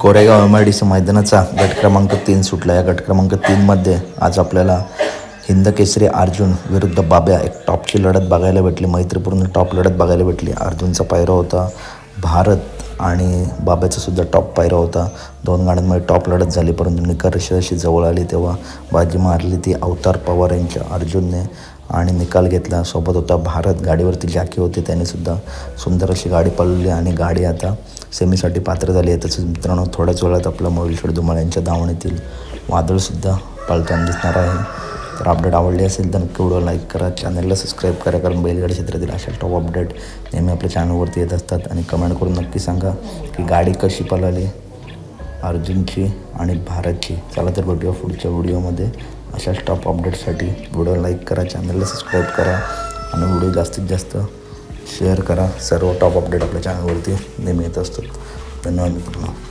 Koregaon M I D C मैदानाचा गट क्रमांक तीन सुटला. या गट क्रमांक तीनमध्ये आज आपल्याला हिंद केसरी अर्जुन विरुद्ध बाब्या एक टॉपची लढत बघायला भेटली. मैत्रीपूर्ण टॉप लढत बघायला भेटली. अर्जुनचा पायरा होता भारत. आणि बाब्याचा सुद्धा टॉप पायरा होता. दोन गाड्यांमध्ये टॉप लढत झाली परंतु निकाल अशी जवळ आली तेव्हा बाजी मारली ती अवतार पवार यांच्या अर्जुनने आणि निकाल घेतला. सोबत होता भारत गाडीवरती जाकी होती त्यानेसुद्धा सुंदर अशी गाडी पळवली आणि गाडी आता सेमीसाठी पात्र झाली आहे. तसंच मित्रांनो थोड्याच वेळात आपला मोहिलशेड धुमाळ यांच्या धावणीतील वादळसुद्धा पळताना दिसणार आहे. तर अपडेट आवडली असेल तर नक्की व्हिडिओ लाईक करा. चॅनलला सबस्क्राईब करा कारण बैलगाडी क्षेत्रातील अशा टॉप अपडेट नेहमी आपल्या चॅनलवरती येत असतात. आणि कमेंट करून नक्की सांगा की गाडी कशी पळाली अर्जुनची आणि भारतची. चला तर भेटूया पुढच्या व्हिडिओमध्ये. अशाच टॉप अपडेटसाठी व्हिडिओ लाईक करा चॅनलला सबस्क्राईब करा आणि व्हिडिओ जास्तीत जास्त शेअर करा. सर्व टॉप अपडेट आपल्या चॅनलवरती नेहमी येत असतात. धन्यवाद मित्रांनो.